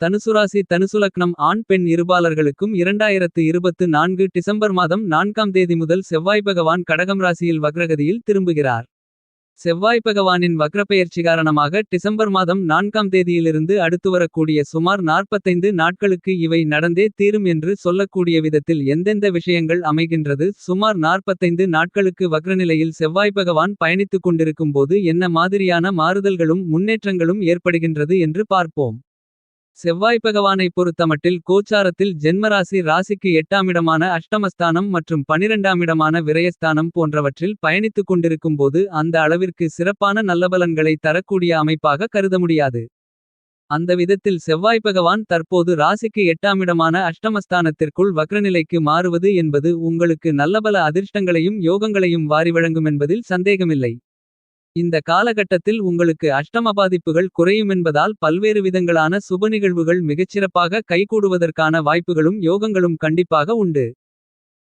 தனுசுராசி தனுசுலக்னம் ஆண் பெண் இருபாலர்களுக்கும் இரண்டாயிரத்து இருபத்து நான்கு டிசம்பர் மாதம் நான்காம் தேதி முதல் செவ்வாய் பகவான் கடகம் ராசியில் வக்ரகதியில் திரும்புகிறார். செவ்வாய் பகவானின் வக்ரப்பெயர்ச்சி காரணமாக டிசம்பர் மாதம் நான்காம் தேதியிலிருந்து அடுத்து வரக்கூடிய சுமார் 45 நாட்களுக்கு இவை நடந்தே தீரும் என்று சொல்லக்கூடிய விதத்தில் எந்தெந்த விஷயங்கள் அமைகின்றது. சுமார் 45 நாட்களுக்கு வக்ரநிலையில் செவ்வாய் பகவான் பயணித்துக் கொண்டிருக்கும் போது என்ன மாதிரியான மாறுதல்களும் முன்னேற்றங்களும் ஏற்படுகின்றது என்று பார்ப்போம். செவ்வாய் பகவானை பொறுத்தமட்டில் கோச்சாரத்தில் ஜென்மராசி ராசிக்கு எட்டாமிடமான அஷ்டமஸ்தானம் மற்றும் பனிரெண்டாமிடமான விரயஸ்தானம் போன்றவற்றில் பயணித்துக் கொண்டிருக்கும் போது அந்த அளவிற்கு சிறப்பான நல்லபலன்களை தரக்கூடிய அமைப்பாக கருத முடியாது. அந்த விதத்தில் செவ்வாய் பகவான் தற்போது ராசிக்கு எட்டாமிடமான அஷ்டமஸ்தானத்திற்குள் வக்ரநிலைக்கு மாறுவது என்பது உங்களுக்கு நல்லபல அதிர்ஷ்டங்களையும் யோகங்களையும் வாரி வழங்கும் என்பதில் சந்தேகமில்லை. இந்த காலகட்டத்தில் உங்களுக்கு அஷ்டம பாதிப்புகள் குறையுமென்பதால் பல்வேறு விதங்களான சுப நிகழ்வுகள் மிகச்சிறப்பாக கைகூடுவதற்கான வாய்ப்புகளும் யோகங்களும் கண்டிப்பாக உண்டு.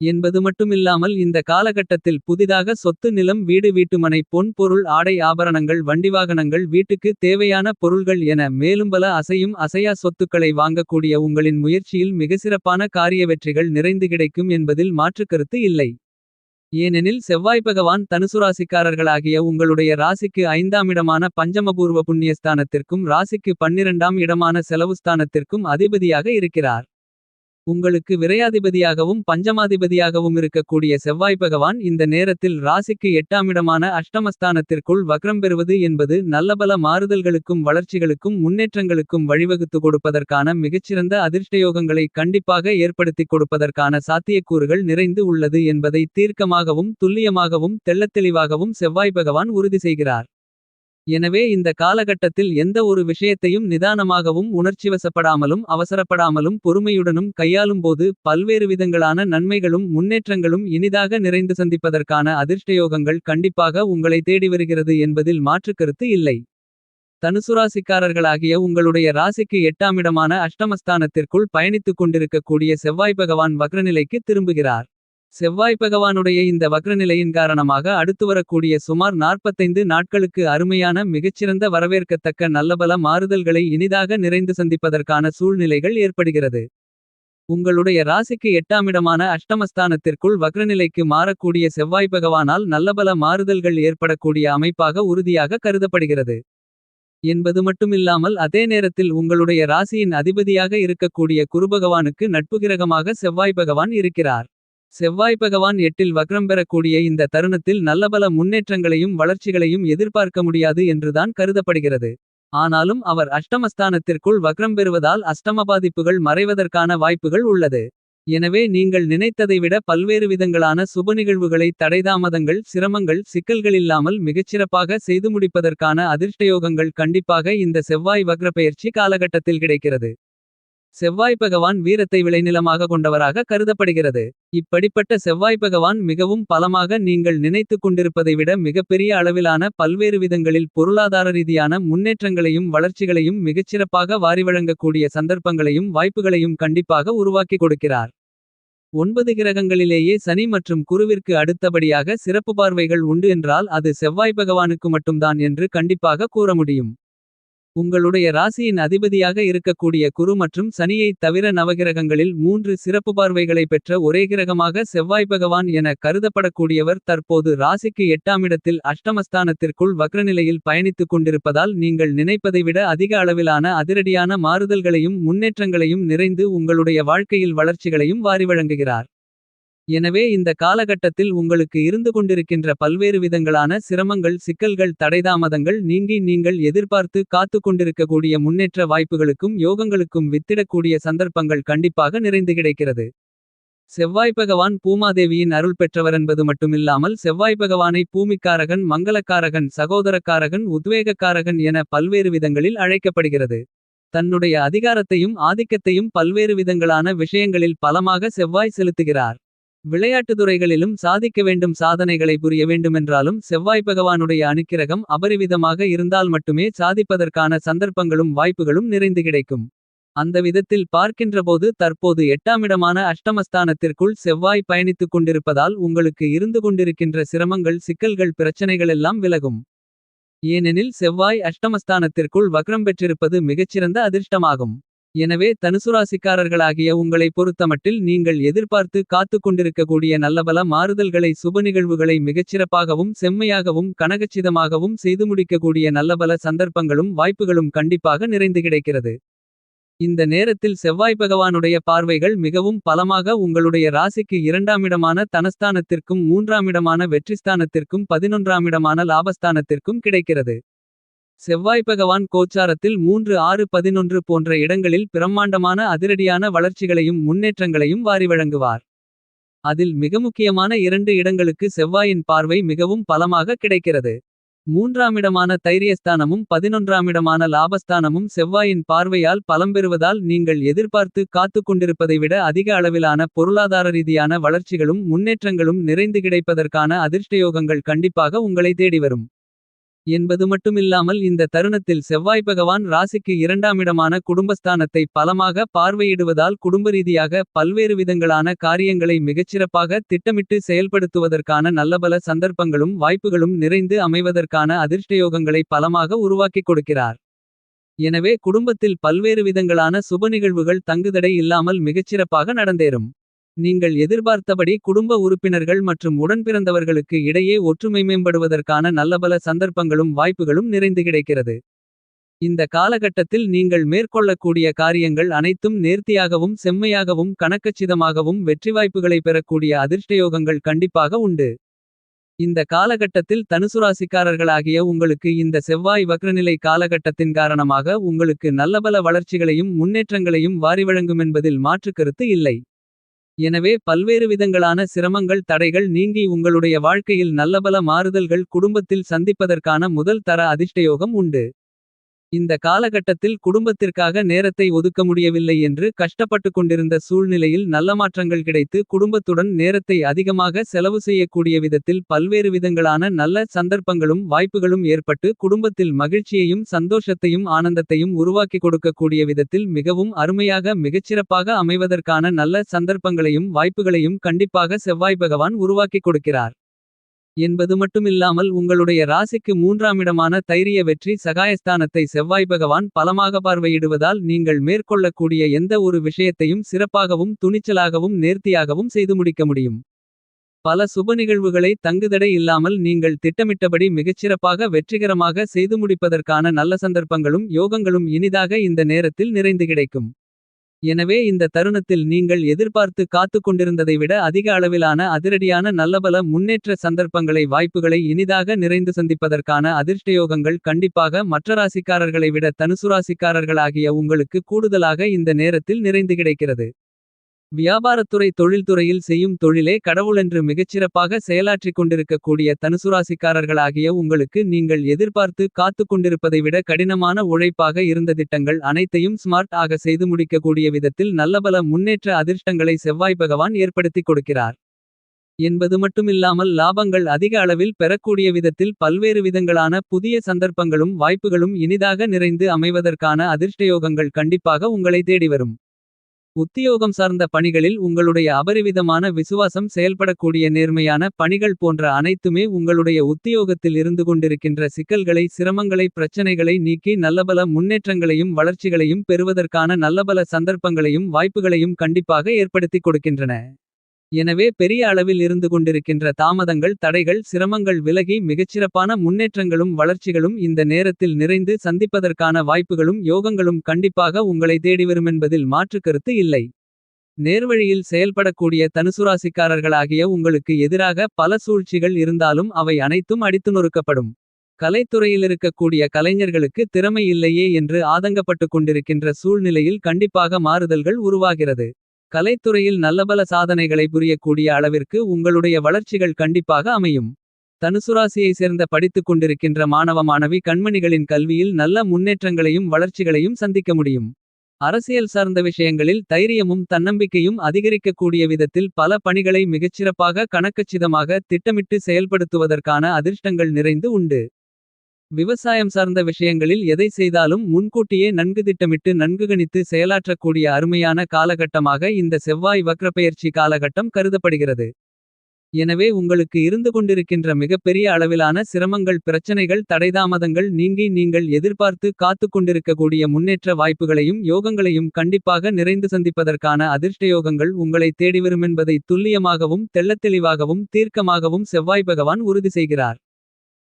என்பது மட்டுமில்லாமல் இந்த காலகட்டத்தில் புதிதாக சொத்து நிலம் வீடு வீட்டுமனை பொன் பொருள் ஆடை ஆபரணங்கள் வண்டிவாகனங்கள் வீட்டுக்கு தேவையான பொருள்கள் என மேலும் பல அசையும் அசையா சொத்துக்களை வாங்கக்கூடிய உங்களின் முயற்சியில் மிகச்சிறப்பான காரிய வெற்றிகள் நிறைந்து கிடைக்கும் என்பதில் மாற்றுக்கருத்து இல்லை. ஏனெனில் செவ்வாய் பகவான் தனுசுராசிக்காரர்களாகிய உங்களுடைய ராசிக்கு ஐந்தாமிடமான பஞ்சமபூர்வ புண்ணியஸ்தானத்திற்கும் ராசிக்கு பன்னிரண்டாம் இடமான செலவுஸ்தானத்திற்கும் அதிபதியாக இருக்கிறார். உங்களுக்கு விரையாதிபதியாகவும் பஞ்சமாதிபதியாகவும் இருக்கக்கூடிய செவ்வாய் பகவான் இந்த நேரத்தில் ராசிக்கு எட்டாமிடமான அஷ்டமஸ்தானத்திற்குள் வக்ரம் பெறுவது என்பது நல்லபல மாறுதல்களுக்கும் வளர்ச்சிகளுக்கும் முன்னேற்றங்களுக்கும் வழிவகுத்து கொடுப்பதற்கான மிகச்சிறந்த அதிர்ஷ்டயோகங்களை கண்டிப்பாக ஏற்படுத்திக் கொடுப்பதற்கான சாத்தியக்கூறுகள் நிறைந்து உள்ளது என்பதை தீர்க்கமாகவும் துல்லியமாகவும் தெள்ளத்தெளிவாகவும் செவ்வாய் பகவான் உறுதி செய்கிறார். எனவே இந்த காலகட்டத்தில் எந்த ஒரு விஷயத்தையும் நிதானமாகவும் உணர்ச்சிவசப்படாமலும் அவசரப்படாமலும் பொறுமையுடனும் கையாளும்போது பல்வேறு விதங்களான நன்மைகளும் முன்னேற்றங்களும் இனிதாக நிறைந்து சந்திப்பதற்கான அதிர்ஷ்டயோகங்கள் கண்டிப்பாக உங்களை தேடி வருகிறது என்பதில் மாற்றுக்கருத்து இல்லை. தனுசுராசிக்காரர்களாகிய உங்களுடைய ராசிக்கு எட்டாமிடமான அஷ்டமஸ்தானத்திற்குள் பயணித்துக் கொண்டிருக்கக்கூடிய செவ்வாய் பகவான் வக்ரநிலைக்கு திரும்புகிறார். செவ்வாய் பகவானுடைய இந்த வக்ரநிலையின் காரணமாக அடுத்து வரக்கூடிய சுமார் 45 நாட்களுக்கு அருமையான மிகச்சிறந்த வரவேற்கத்தக்க நல்லபல மாறுதல்களை இனிதாக நிறைந்து சந்திப்பதற்கான சூழ்நிலைகள் ஏற்படுகிறது. உங்களுடைய ராசிக்கு எட்டாமிடமான அஷ்டமஸ்தானத்திற்குள் வக்ரநிலைக்கு மாறக்கூடிய செவ்வாய் பகவானால் நல்லபல மாறுதல்கள் ஏற்படக்கூடிய அமைப்பாக உறுதியாக கருதப்படுகிறது. என்பது மட்டுமில்லாமல் அதே நேரத்தில் உங்களுடைய ராசியின் அதிபதியாக இருக்கக்கூடிய குருபகவானுக்கு நட்புகிரகமாக செவ்வாய் பகவான் இருக்கிறார். செவ்வாய் பகவான் எட்டில் வக்ரம் பெறக்கூடிய இந்த தருணத்தில் நல்லபல முன்னேற்றங்களையும் வளர்ச்சிகளையும் எதிர்பார்க்க முடியாது என்றுதான் கருதப்படுகிறது. ஆனாலும் அவர் அஷ்டமஸ்தானத்திற்குள் வக்ரம் பெறுவதால் அஷ்டம பாதிப்புகள் மறைவதற்கான வாய்ப்புகள் உள்ளது. எனவே நீங்கள் நினைத்ததை விட பல்வேறு விதங்களான சுப நிகழ்வுகளை தடைதாமதங்கள் சிரமங்கள் சிக்கல்களில்லாமல் மிகச்சிறப்பாக செய்து முடிப்பதற்கான அதிர்ஷ்டயோகங்கள் கண்டிப்பாக இந்த செவ்வாய் வக்ரப்பெயர்ச்சி காலகட்டத்தில் கிடைக்கிறது. செவ்வாய் பகவான் வீரத்தை விளைநிலமாக கொண்டவராக கருதப்படுகிறது. இப்படிப்பட்ட செவ்வாய் பகவான் மிகவும் பலமாக நீங்கள் நினைத்துக் கொண்டிருப்பதை விட மிகப்பெரிய அளவிலான பல்வேறு விதங்களில் பொருளாதார ரீதியான முன்னேற்றங்களையும் வளர்ச்சிகளையும் மிகச்சிறப்பாக வாரிவழங்கக்கூடிய சந்தர்ப்பங்களையும் வாய்ப்புகளையும் கண்டிப்பாக உருவாக்கி கொடுக்கிறார். ஒன்பது கிரகங்களிலேயே சனி மற்றும் குருவிற்கு அடுத்தபடியாக சிறப்பு பார்வைகள் உண்டு என்றால் அது செவ்வாய் பகவானுக்கு மட்டும்தான் என்று கண்டிப்பாக கூற முடியும். உங்களுடைய ராசியின் அதிபதியாக இருக்கக்கூடிய குரு மற்றும் சனியைத் தவிர நவகிரகங்களில் மூன்று சிறப்பு பார்வைகளை பெற்ற ஒரே கிரகமாக செவ்வாய் பகவான் என கருதப்படக்கூடியவர் தற்போது ராசிக்கு எட்டாமிடத்தில் அஷ்டமஸ்தானத்திற்குள் வக்ரநிலையில் பயணித்துக் கொண்டிருப்பதால் நீங்கள் நினைப்பதை விட அதிக அளவிலான அதிரடியான மாறுதல்களையும் முன்னேற்றங்களையும் நிறைந்து உங்களுடைய வாழ்க்கையில் வளர்ச்சிகளையும் வாரி வழங்குகிறார். எனவே இந்த காலகட்டத்தில் உங்களுக்கு இருந்து கொண்டிருக்கின்ற பல்வேறு விதங்களான சிரமங்கள் சிக்கல்கள் தடைதாமதங்கள் நீங்கி நீங்கள் எதிர்பார்த்து காத்துக் கொண்டிருக்கக்கூடிய முன்னேற்ற வாய்ப்புகளுக்கும் யோகங்களுக்கும் வித்திடக்கூடிய சந்தர்ப்பங்கள் கண்டிப்பாக நிறைந்து கிடைக்கிறது. செவ்வாய் பகவான் பூமாதேவியின் அருள் பெற்றவரென்பது மட்டுமில்லாமல் செவ்வாய் பகவானை பூமிக்காரகன் மங்களக்காரகன் சகோதரக்காரகன் உத்வேகக்காரகன் என பல்வேறு விதங்களில் அழைக்கப்படுகிறது. தன்னுடைய அதிகாரத்தையும் ஆதிக்கத்தையும் பல்வேறு விதங்களான விஷயங்களில் பலமாக செவ்வாய் செலுத்துகிறார். விளையாட்டுத்துறைகளிலும் சாதிக்க வேண்டும் சாதனைகளை புரிய வேண்டுமென்றாலும் செவ்வாய் பகவானுடைய அனுக்கிரகம் அபரிவிதமாக இருந்தால் மட்டுமே சாதிப்பதற்கான சந்தர்ப்பங்களும் வாய்ப்புகளும் நிறைந்து கிடைக்கும். அந்த விதத்தில் பார்க்கின்றபோது தற்போது எட்டாமிடமான அஷ்டமஸ்தானத்திற்குள் செவ்வாய் பயணித்துக் கொண்டிருப்பதால் உங்களுக்கு இருந்து கொண்டிருக்கின்ற சிரமங்கள் சிக்கல்கள் பிரச்சனைகளெல்லாம் விலகும். ஏனெனில் செவ்வாய் அஷ்டமஸ்தானத்திற்குள் வக்ரம் பெற்றிருப்பது மிகச்சிறந்த அதிர்ஷ்டமாகும். எனவே தனுசுராசிக்காரர்களாகிய உங்களை பொறுத்தமட்டில் நீங்கள் எதிர்பார்த்து காத்துக் கொண்டிருக்கக்கூடிய நல்லபல மாறுதல்களை சுப நிகழ்வுகளை மிகச்சிறப்பாகவும் செம்மையாகவும் கனகச்சிதமாகவும் செய்து முடிக்கக்கூடிய நல்லபல சந்தர்ப்பங்களும் வாய்ப்புகளும் கண்டிப்பாக நிறைந்து கிடைக்கிறது. இந்த நேரத்தில் செவ்வாய் பகவானுடைய பார்வைகள் மிகவும் பலமாக உங்களுடைய ராசிக்கு இரண்டாமிடமான தனஸ்தானத்திற்கும் மூன்றாமிடமான வெற்றிஸ்தானத்திற்கும் பதினொன்றாமிடமான லாபஸ்தானத்திற்கும் கிடைக்கிறது. செவ்வாய் பகவான் கோச்சாரத்தில் மூன்று ஆறு பதினொன்று போன்ற இடங்களில் பிரம்மாண்டமான அதிரடியான வளர்ச்சிகளையும் முன்னேற்றங்களையும் வாரி வழங்குவார். அதில் மிக முக்கியமான இரண்டு இடங்களுக்கு செவ்வாயின் பார்வை மிகவும் பலமாக கிடைக்கிறது. மூன்றாமிடமான தைரியஸ்தானமும் பதினொன்றாமிடமான லாபஸ்தானமும் செவ்வாயின் பார்வையால் பலம் பெறுவதால் நீங்கள் எதிர்பார்த்து காத்துக் கொண்டிருப்பதை விட அதிக அளவிலான பொருளாதார ரீதியான வளர்ச்சிகளும் முன்னேற்றங்களும் நிறைந்து கிடைப்பதற்கான அதிர்ஷ்டயோகங்கள் கண்டிப்பாக உங்களை தேடிவரும் என்பது மட்டுமில்லாமல் இந்த தருணத்தில் செவ்வாய் பகவான் ராசிக்கு இரண்டாமிடமான குடும்பஸ்தானத்தை பலமாக பார்வையிடுவதால் குடும்பரீதியாக பல்வேறு விதங்களான காரியங்களை மிகச்சிறப்பாக திட்டமிட்டு செயல்படுத்துவதற்கான நல்லபல சந்தர்ப்பங்களும் வாய்ப்புகளும் நிறைந்து அமைவதற்கான அதிர்ஷ்டயோகங்களை பலமாக உருவாக்கிக் கொடுக்கிறார். எனவே குடும்பத்தில் பல்வேறு விதங்களான சுப நிகழ்வுகள் தங்குதடை இல்லாமல் மிகச்சிறப்பாக நடந்தேறும். நீங்கள் எதிர்பார்த்தபடி குடும்ப உறுப்பினர்கள் மற்றும் உடன்பிறந்தவர்களுக்கு இடையே ஒற்றுமை மேம்படுவதற்கான நல்லபல சந்தர்ப்பங்களும் வாய்ப்புகளும் நிறைந்து கிடைக்கிறது. இந்த காலகட்டத்தில் நீங்கள் மேற்கொள்ளக்கூடிய காரியங்கள் அனைத்தும் நேர்த்தியாகவும் செம்மையாகவும் கணக்கச்சிதமாகவும் வெற்றி வாய்ப்புகளை பெறக்கூடிய அதிர்ஷ்டயோகங்கள் கண்டிப்பாக உண்டு. இந்த காலகட்டத்தில் தனுசுராசிக்காரர்களாகிய உங்களுக்கு இந்த செவ்வாய் வக்ரநிலை காலகட்டத்தின் காரணமாக உங்களுக்கு நல்லபல வளர்ச்சிகளையும் முன்னேற்றங்களையும் வாரிவழங்குமென்பதில் மாற்றுக்கருத்து இல்லை. எனவே பல்வேறு விதங்களான சிரமங்கள் தடைகள் நீங்கி உங்களுடைய வாழ்க்கையில் நல்லபல மாறுதல்கள் குடும்பத்தில் சந்திப்பதற்கான முதல் தர அதிர்ஷ்டயோகம் உண்டு. இந்த காலகட்டத்தில் குடும்பத்திற்காக நேரத்தை ஒதுக்க முடியவில்லை என்று கஷ்டப்பட்டுக் கொண்டிருந்த சூழ்நிலையில் நல்ல மாற்றங்கள் கிடைத்து குடும்பத்துடன் நேரத்தை அதிகமாக செலவு செய்யக்கூடிய விதத்தில் பல்வேறு விதங்களான நல்ல சந்தர்ப்பங்களும் வாய்ப்புகளும் ஏற்பட்டு குடும்பத்தில் மகிழ்ச்சியையும் சந்தோஷத்தையும் ஆனந்தத்தையும் உருவாக்கி கொடுக்கக்கூடிய விதத்தில் மிகவும் அருமையாக மிகச்சிறப்பாக அமைவதற்கான நல்ல சந்தர்ப்பங்களையும் வாய்ப்புகளையும் கண்டிப்பாக செவ்வாய் பகவான் உருவாக்கிக் கொடுக்கிறார். என்பது மட்டுமில்லாமல் உங்களுடைய ராசிக்கு மூன்றாமிடமான தைரிய வெற்றி சகாயஸ்தானத்தை செவ்வாய் பகவான் பலமாக பார்வையிடுவதால் நீங்கள் மேற்கொள்ளக்கூடிய எந்த ஒரு விஷயத்தையும் சிறப்பாகவும் துணிச்சலாகவும் நேர்த்தியாகவும் செய்து முடிக்க முடியும். பல சுப நிகழ்வுகளை தங்குதடை இல்லாமல் நீங்கள் திட்டமிட்டபடி மிகச்சிறப்பாக வெற்றிகரமாக செய்து முடிப்பதற்கான நல்ல சந்தர்ப்பங்களும் யோகங்களும் இனிதாக இந்த நேரத்தில் நிறைந்து கிடைக்கும். எனவே இந்த தருணத்தில் நீங்கள் எதிர்பார்த்து காத்துக் கொண்டிருந்ததை விட அதிக அளவிலான அதிரடியான நல்லபல முன்னேற்ற சந்தர்ப்பங்களை வாய்ப்புகளை இனிதாக நிறைந்து சந்திப்பதற்கான அதிர்ஷ்டயோகங்கள் கண்டிப்பாக மற்ற ராசிக்காரர்களை விட தனுசுராசிக்காரர்களாகிய உங்களுக்கு கூடுதலாக இந்த நேரத்தில் நிறைந்து கிடைக்கிறது. வியாபாரத்துறை தொழில்துறையில் செய்யும் தொழிலே கடவுளென்று மிகச்சிறப்பாக செயலாற்றிக் கொண்டிருக்கக்கூடிய தனுசுராசிக்காரர்களாகிய உங்களுக்கு நீங்கள் எதிர்பார்த்து காத்துக் கொண்டிருப்பதை விட கடினமான உழைப்பாக இருந்த திட்டங்கள் அனைத்தையும் ஸ்மார்ட் ஆக செய்து முடிக்கக்கூடிய விதத்தில் நல்லபல முன்னேற்ற அதிர்ஷ்டங்களை செவ்வாய் பகவான் ஏற்படுத்திக் கொடுக்கிறார். என்பது மட்டுமில்லாமல் லாபங்கள் அதிக அளவில் பெறக்கூடிய விதத்தில் பல்வேறு விதங்களான புதிய சந்தர்ப்பங்களும் வாய்ப்புகளும் இனிதாக நிறைந்து அமைவதற்கான அதிர்ஷ்டயோகங்கள் கண்டிப்பாக உங்களை தேடி வரும். உத்தியோகம் சார்ந்த பணிகளில் உங்களுடைய அபரிவிதமான விசுவாசம் செயல்படக்கூடிய நேர்மையான பணிகள் போன்ற அனைத்துமே உங்களுடைய உத்தியோகத்தில் இருந்து கொண்டிருக்கின்ற சிக்கல்களை சிரமங்களை பிரச்சனைகளை நீக்கி நல்லபல முன்னேற்றங்களையும் வளர்ச்சிகளையும் பெறுவதற்கான நல்லபல சந்தர்ப்பங்களையும் வாய்ப்புகளையும் கண்டிப்பாக ஏற்படுத்திக் கொடுக்கின்றன. எனவே பெரிய அளவில் இருந்து கொண்டிருக்கின்ற தாமதங்கள் தடைகள் சிரமங்கள் விலகி மிகச்சிறப்பான முன்னேற்றங்களும் வளர்ச்சிகளும் இந்த நேரத்தில் நிறைந்து சந்திப்பதற்கான வாய்ப்புகளும் யோகங்களும் கண்டிப்பாக உங்களை தேடிவருமென்பதில் மாற்றுக்கருத்து இல்லை. நேர்வழியில் செயல்படக்கூடிய தனுசுராசிக்காரர்களாகிய உங்களுக்கு எதிராக பல சூழ்ச்சிகள் இருந்தாலும் அவை அனைத்தும் அடித்து நொறுக்கப்படும். கலைத்துறையிலிருக்கக்கூடிய கலைஞர்களுக்கு திறமை இல்லையே என்று ஆதங்கப்பட்டுக் கொண்டிருக்கின்ற சூழ்நிலையில் கண்டிப்பாக மாறுதல்கள் உருவாகிறது. கலைத்துறையில் நல்லபல சாதனைகளை புரியக்கூடிய அளவிற்கு உங்களுடைய வளர்ச்சிகள் கண்டிப்பாக அமையும். தனுசுராசியை சேர்ந்த படித்துக் கொண்டிருக்கின்ற மாணவ மாணவி கண்மணிகளின் கல்வியில் நல்ல முன்னேற்றங்களையும் வளர்ச்சிகளையும் சந்திக்க முடியும். அரசியல் சார்ந்த விஷயங்களில் தைரியமும் தன்னம்பிக்கையும் அதிகரிக்கக்கூடிய விதத்தில் பல பணிகளை மிகச்சிறப்பாக கணக்கச்சிதமாக திட்டமிட்டு செயல்படுத்துவதற்கான அதிர்ஷ்டங்கள் நிறைந்து உண்டு. விவசாயம் சார்ந்த விஷயங்களில் எதை செய்தாலும் முன்கூட்டியே நன்கு திட்டமிட்டு நன்கு கணித்து செயலாற்றக்கூடிய அருமையான காலகட்டமாக இந்த செவ்வாய் வக்ரப்பெயர்ச்சி காலகட்டம் கருதப்படுகிறது. எனவே உங்களுக்கு இருந்து கொண்டிருக்கின்ற மிகப்பெரிய அளவிலான சிரமங்கள் பிரச்சனைகள் தடைதாமதங்கள் நீங்கி நீங்கள் எதிர்பார்த்து காத்துக் கொண்டிருக்கக்கூடிய முன்னேற்ற வாய்ப்புகளையும் யோகங்களையும் கண்டிப்பாக நிறைந்து சந்திப்பதற்கான அதிர்ஷ்டயோகங்கள் உங்களை தேடிவருமென்பதை துல்லியமாகவும் தெள்ளத்தெளிவாகவும் தீர்க்கமாகவும் செவ்வாய் பகவான் உறுதி செய்கிறார்.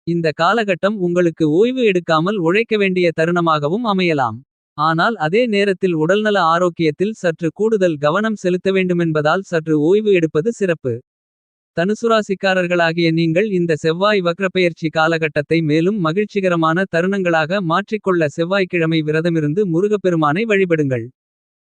இந்த காலகட்டம் உங்களுக்கு ஓய்வு எடுக்காமல் உழைக்க வேண்டிய தருணமாகவும் அமையலாம். ஆனால் அதே நேரத்தில் உடல்நல ஆரோக்கியத்தில் சற்று கூடுதல் கவனம் செலுத்த வேண்டுமென்பதால் சற்று ஓய்வு எடுப்பது சிறப்பு. தனுசுராசிக்காரர்களாகிய நீங்கள் இந்த செவ்வாய் வக்ரப்பெயர்ச்சி காலகட்டத்தை மேலும் மகிழ்ச்சிகரமான தருணங்களாக மாற்றிக்கொள்ள செவ்வாய்க்கிழமை விரதமிருந்து முருகப்பெருமானை வழிபடுங்கள்.